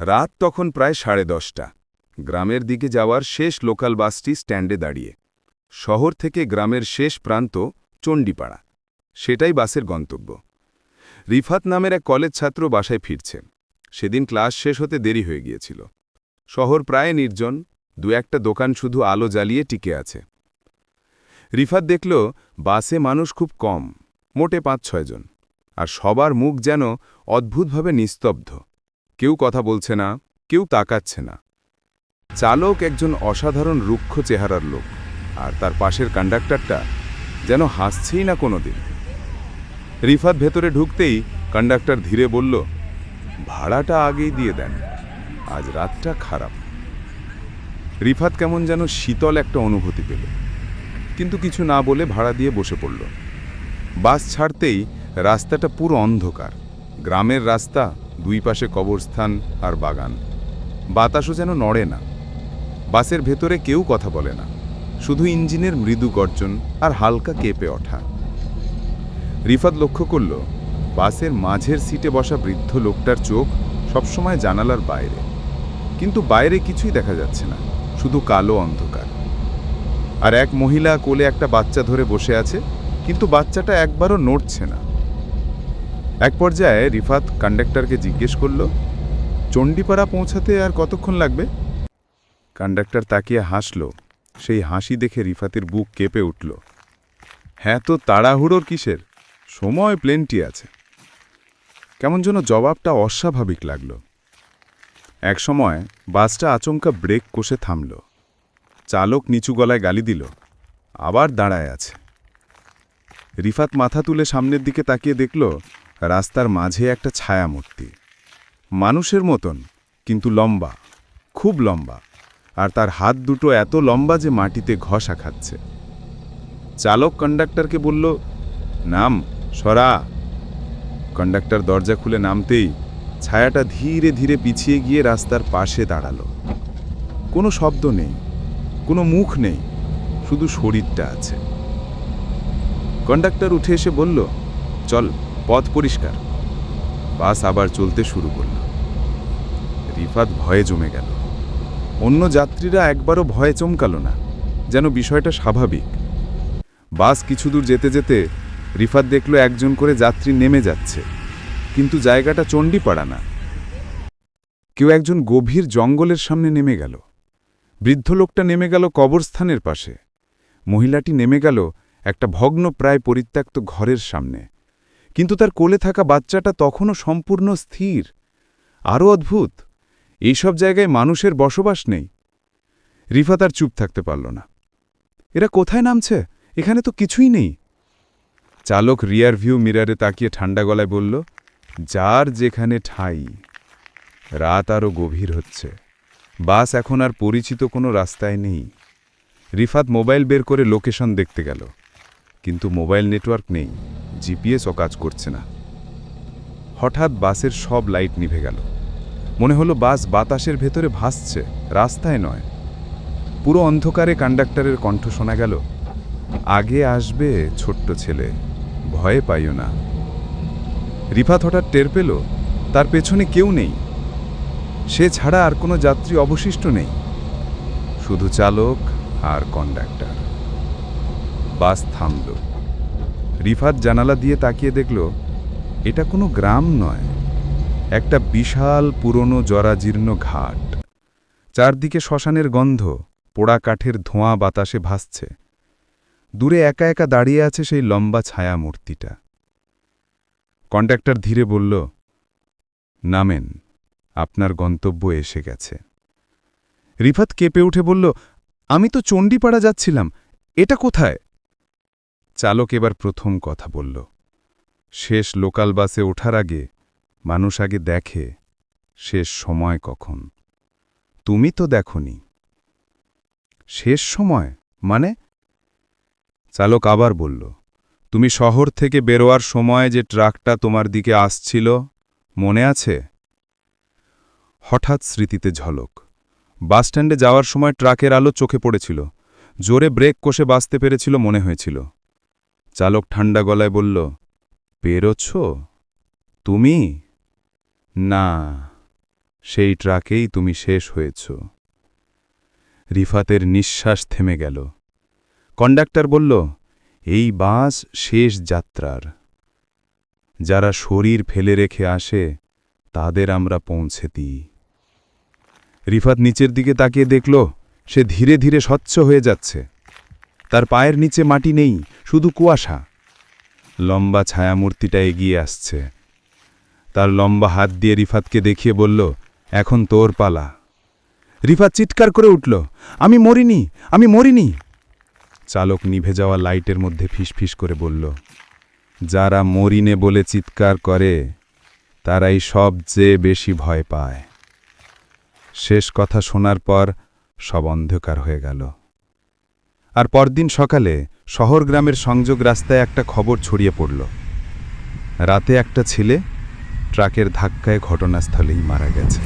রাত তখন প্রায় সাড়ে দশটা। গ্রামের দিকে যাওয়ার শেষ লোকাল বাসটি স্ট্যান্ডে দাঁড়িয়ে। শহর থেকে গ্রামের শেষ প্রান্ত চণ্ডীপাড়া। সেটাই বাসের গন্তব্য। রিফাত নামের এক কলেজ ছাত্র বাসায় ফিরছে। সেদিন ক্লাস শেষ হতে দেরি হয়ে গিয়েছিল। শহর প্রায় নির্জন, দু একটা দোকান শুধু আলো জ্বালিয়ে টিকে আছে। রিফাত দেখল, বাসে মানুষ খুব কম, মোটে পাঁচ ছয়জন আর সবার মুখ যেন অদ্ভুতভাবে নিস্তব্ধ। কেউ কথা বলছে না, কেউ তাকাচ্ছে না। চালক একজন অসাধারণ রুক্ষ চেহারার লোক, আর তার পাশের কন্ডাক্টরটা যেন হাসছেই না কোনোদিন। রিফাত ভেতরে ঢুকতেই কন্ডাক্টর ধীরে বলল, ভাড়াটা আগেই দিয়ে দেন, আজ রাতটা খারাপ। রিফাত কেমন যেন শীতল একটা অনুভূতি পেল, কিন্তু কিছু না বলে ভাড়া দিয়ে বসে পড়ল। বাস ছাড়তেই রাস্তাটা পুরো অন্ধকার, গ্রামের রাস্তা দুই পাশে কবরস্থান আর বাগান। বাতাসও যেন নড়ে না। বাসের ভেতরে কেউ কথা বলে না। শুধু ইঞ্জিনের মৃদু গর্জন আর হালকা কেঁপে ওঠা। রিফাত লক্ষ্য করল, বাসের মাঝের সিটে বসা বৃদ্ধ লোকটার চোখ সবসময় জানালার বাইরে। কিন্তু বাইরে কিছুই দেখা যাচ্ছে না, শুধু কালো অন্ধকার। আর এক মহিলা কোলে একটা বাচ্চা ধরে বসে আছে, কিন্তু বাচ্চাটা একবারও নড়ছে না। এক পর্যায়ে রিফাত কন্ডাক্টরকে জিজ্ঞেস করল, চণ্ডীপাড়া পৌঁছাতে আর কতক্ষণ লাগবে? কন্ডাক্টর তাকিয়ে হাসল। সেই হাসি দেখে রিফাতের বুক কেঁপে উঠল। হ্যাঁ তো, তাড়াহুড়োর কিসের? সময় প্লেনটি আছে। কেমন যেন জবাবটা অস্বাভাবিক লাগল। একসময় বাসটা আচমকা ব্রেক কষে থামল। চালক নিচু গলায় গালি দিল, আবার দাঁড়ায় আছে। রিফাত মাথা তুলে সামনের দিকে তাকিয়ে দেখল রাস্তার মাঝে একটা ছায়ামূর্তি। মানুষের মতন, কিন্তু লম্বা, খুব লম্বা, আর তার হাত দুটো এত লম্বা যে মাটিতে ঘষা খাচ্ছে। চালক কন্ডাক্টরকে বলল, নাম, সরা। কন্ডাক্টর দরজা খুলে নামতেই ছায়াটা ধীরে ধীরে পিছিয়ে গিয়ে রাস্তার পাশে দাঁড়াল। কোনো শব্দ নেই, কোনো মুখ নেই, শুধু শরীরটা আছে। কন্ডাক্টর উঠে এসে বলল, চল। পথ পরিষ্কার। বাস আবার চলতে শুরু করল। রিফাত ভয়ে জমে গেল। অন্য যাত্রীরা একবারও ভয়ে চমকালো না, যেন বিষয়টা স্বাভাবিক। বাস কিছু দূর যেতে যেতে রিফাত দেখল একজন করে যাত্রী নেমে যাচ্ছে, কিন্তু জায়গাটা চণ্ডীপাড়া না। কেউ একজন গভীর জঙ্গলের সামনে নেমে গেল। বৃদ্ধ লোকটা নেমে গেল কবরস্থানের পাশে। মহিলাটি নেমে গেল একটা ভগ্ন প্রায় পরিত্যক্ত ঘরের সামনে। কিন্তু তার কোলে থাকা বাচ্চাটা তখনও সম্পূর্ণ স্থির। আরও অদ্ভুত, এইসব জায়গায় মানুষের বসবাস নেই। রিফা তার চুপ থাকতে পারল না। এরা কোথায় নামছে? এখানে তো কিছুই নেই। চালক রিয়ার ভিউ মিরারে তাকিয়ে ঠান্ডা গলায় বলল, যার যেখানে ঠাই, রাত আরও গভীর হচ্ছে। বাস এখন আর পরিচিত কোনো রাস্তায় নেই। রিফাত মোবাইল বের করে লোকেশন দেখতে গেল, কিন্তু মোবাইল নেটওয়ার্ক নেই। জিপিএসও কাজ করছে না। হঠাৎ বাসের সব লাইট নিভে গেল। মনে হলো বাস বাতাসের ভেতরে ভাসছে, রাস্তায় নয়। পুরো অন্ধকারে কন্ডাক্টরের কণ্ঠ শোনা গেল, আগে আসবে ছোট্ট ছেলে, ভয়ে পাইও না। রিফাত হঠাৎ টের পেল, তার পেছনে কেউ নেই। সে ছাড়া আর কোনো যাত্রী অবশিষ্ট নেই। শুধু চালক আর কন্ডাক্টর। বাস থামল। রিফাত জানালা দিয়ে তাকিয়ে দেখল, এটা কোনো গ্রাম নয়, একটা বিশাল পুরনো জরাজীর্ণ ঘাট। চারদিকে শ্মশানের গন্ধ, পোড়া কাঠের ধোঁয়া বাতাসে ভাসছে। দূরে একা একা দাঁড়িয়ে আছে সেই লম্বা ছায়া মূর্তিটা কন্ডাক্টর ধীরে বলল, নামেন, আপনার গন্তব্য এসে গেছে। রিফাত কেঁপে উঠে বলল, আমি তো চণ্ডীপাড়া যাচ্ছিলাম, এটা কোথায়? চালক এবার প্রথম কথা বলল, শেষ লোকাল বাসে ওঠার আগে মানুষ আগে দেখে, শেষ সময় কখন? তুমি তো দেখনি। শেষ সময়? মানে? চালক আবার বলল, তুমি শহর থেকে বেরোয়ার সময় যে ট্রাকটা তোমার দিকে আসছিল, মনে আছে? হঠাৎ স্মৃতিতে ঝলক। বাসস্ট্যান্ডে যাওয়ার সময় ট্রাকের আলো চোখে পড়েছিল, জোরে ব্রেক কষে বাঁচতে পেরেছিল মনে হয়েছিল। চালক ঠান্ডা গলায় বলল পেরোছ তুমি? না, সেই ট্রাকেই তুমি শেষ হয়েছ। রিফাতের নিঃশ্বাস থেমে গেল। কন্ডাক্টর বলল, এই বাস শেষ যাত্রার। যারা শরীর ফেলে রেখে আসে, তাদের আমরা পৌঁছে দিই রিফাত নিচের দিকে তাকিয়ে দেখল, সে ধীরে ধীরে স্বচ্ছ হয়ে যাচ্ছে। তার পায়ের নিচে মাটি নেই, শুধু কুয়াশা। লম্বা ছায়ামূর্তিটা এগিয়ে আসছে। তার লম্বা হাত দিয়ে রিফাতকে দেখিয়ে বলল, এখন তোর পালা। রিফাত চিৎকার করে উঠল, আমি মরিনি আমি মরিনি। চালক নিভে যাওয়া লাইটের মধ্যে ফিসফিস করে বলল, যারা মরিনে বলে চিৎকার করে, তারাই সবচেয়ে বেশি ভয় পায়। শেষ কথা শোনার পর সব অন্ধকার হয়ে গেল। আর পরদিন সকালে শহর গ্রামের সংযোগ রাস্তায় একটা খবর ছড়িয়ে পড়ল। রাতে একটা ছেলে ট্রাকের ধাক্কায় ঘটনাস্থলেই মারা গেছে।